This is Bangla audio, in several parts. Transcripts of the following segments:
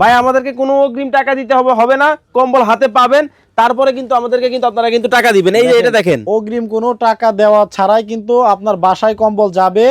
ভাই আমাদেরকে কোনো অগ্রিম টাকা দিতে হবে হবে না। কম্বল হাতে পাবেন তারপরে কিন্তু আমাদেরকে কিন্তু আপনারা কিন্তু টাকা দিবেন। এই যে এটা দেখেন। অগ্রিম কোনো টাকা দেওয়া ছাড়াই কিন্তু আপনার বাসায় কম্বল যাবে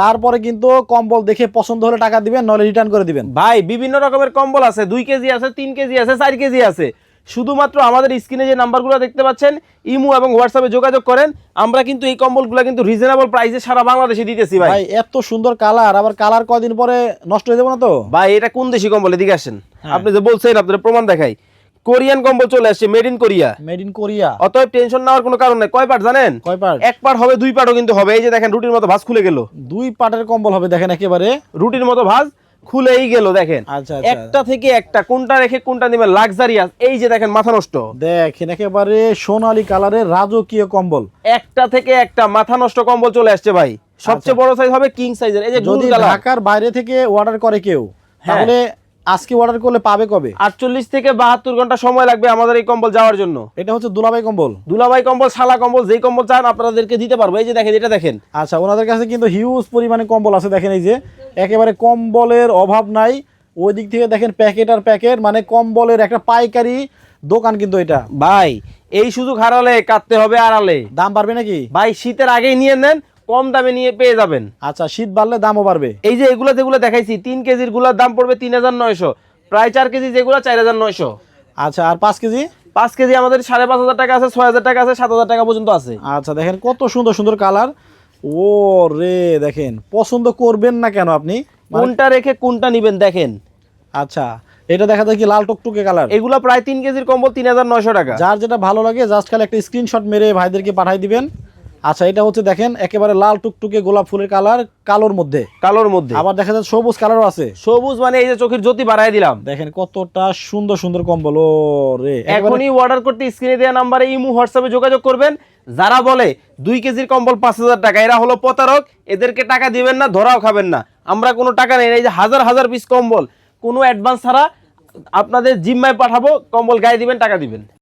তারপরে কিন্তু কম্বল দেখে পছন্দ হলে টাকা দিবেন নলে রিটার্ন করে দিবেন। ভাই বিভিন্ন রকমের কম্বল আছে দুই কেজি আছে তিন কেজি আছে চার কেজি আছে। শুধুমাত্র আমাদের স্ক্রিনে যে নাম্বারগুলো দেখতে পাচ্ছেন ইমো এবং হোয়াটসঅ্যাপে যোগাযোগ করেন। আমরা কিন্তু এই কম্বলগুলো কিন্তু রিজনেবল প্রাইসে সারা বাংলাদেশে দিতেছি ভাই। এত সুন্দর কালার আবার কালার কদিন পরে নষ্ট হয়ে যাবে না তো? ভাই এটা কোন দেশি কম্বল? এদিকে আসেন। হ্যাঁ। আপনি যে বলছেন আপনার প্রমাণ দেখাই। কোরিয়ান কম্বল চলে আসছে made in Korea made in Korea অতএব টেনশন নেওয়ার কোনো কারণ নেই। কয় পার্ট জানেন? কয় পার্ট এক পার্ট হবে দুই পার্টও কিন্তু হবে। এই যে দেখেন রুটির মতো ভাঁজ খুলে গেল। দুই পার্টের কম্বল হবে দেখেন একেবারে। রুটির মতো ভাঁজ। খুলেই গেল দেখেন। আচ্ছা আচ্ছা একটা থেকে একটা কোনটা রেখে কোনটা নেবেন? লাক্সারিয়াস এই যে দেখেন মাথা নষ্ট। দেখেন একেবারে সোনালী কালারের রাজকীয় কম্বল। একটা থেকে একটা মাথা নষ্ট কম্বল চলে আসছে ভাই। সবচেয়ে বড় সাইজ হবে কিং সাইজের এই যে আচ্ছা। যদি যদি ঢাকার বাইরে থেকে অর্ডার করে কেউ হ্যাঁ। তাহলে আজকে অর্ডার করলে পাবে কবে? আটচল্লিশ থেকে বাহাত্তর ঘণ্টা সময় লাগবে আমাদের এই কম্বল যাওয়ার জন্য। এটা হচ্ছে দুলাভাই কম্বল। দুলাভাই কম্বল শালা কম্বল যেই কম্বল চান আপনাদেরকে দিতে পারব। এই যে দেখেন এটা দেখেন। আচ্ছা ওনাদের কাছে কিন্তু হিউজ পরিমাণে কম্বল আছে দেখেন এই যে। একেবারে কম্বলের অভাব নাই। ওই দিক থেকে দেখেন প্যাকেট আর প্যাকেট মানে কম্বলের একটা পাইকারি দোকান কিন্তু এটা। ভাই এই সুযোগ হারালে কাটতে হবে আড়ালে। দাম বাড়বে নাকি? ভাই শীতের আগেই নিয়ে নেন কম দামে নিয়ে পেয়ে যাবেন। আচ্ছা শীত বাড়লে দামও বাড়বে। এই যে এগুলো যেগুলো দেখাইছি তিন কেজিরগুলার দাম পড়বে তিন হাজার নয়শো। প্রায় চার কেজি যেগুলো চার হাজার নয়শো। আচ্ছা আর পাঁচ কেজি? পাঁচ কেজি আমাদের সাড়ে পাঁচ হাজার টাকা আছে ছয় হাজার টাকা আছে সাত হাজার টাকা পর্যন্ত আছে। আচ্ছা দেখেন কত সুন্দর সুন্দর কালার। ও রে দেখেন পছন্দ করবেন না কেন আপনি? মানে- কোনটা রেখে কোনটা নিবেন দেখেন। আচ্ছা এটা দেখা যায় কি লাল টুকটুকে কালার? এগুলো প্রায় তিন কেজির কম্বল তিন হাজার নয়শো টাকা। যার যেটা ভালো লাগে জাস্ট খালি একটা স্ক্রিনশট মেরে ভাইদেরকে পাঠাই দিবেন। আচ্ছা এটা হচ্ছে দেখেন একেবারে লাল টুকটুকে গোলাপ ফুলের কালার কালোর মধ্যে। কালোর মধ্যে। আবার দেখা যাচ্ছে সবুজ কালারও আছে। সবুজ মানে এই যে চোখের জ্যোতি বাড়াই দিলাম। দেখেন কতটা সুন্দর সুন্দর কম্বল ও রে। এখনই অর্ডার করতে স্ক্রিনে দেওয়া নাম্বারে ইমু হোয়াটসঅ্যাপে যোগাযোগ করবেন। যারা বলে দুই কেজির কম্বল পাঁচ হাজার টাকা এরা হলো প্রতারক এদেরকে টাকা দিবেন না ধরাও খাবেন না। আমরা কোনো টাকা নেই। এই যে হাজার হাজার পিস কম্বল কোনো অ্যাডভান্স ছাড়া আপনাদের জিম্মায় পাঠাবো কম্বল গায়ে দিবেন টাকা দিবেন।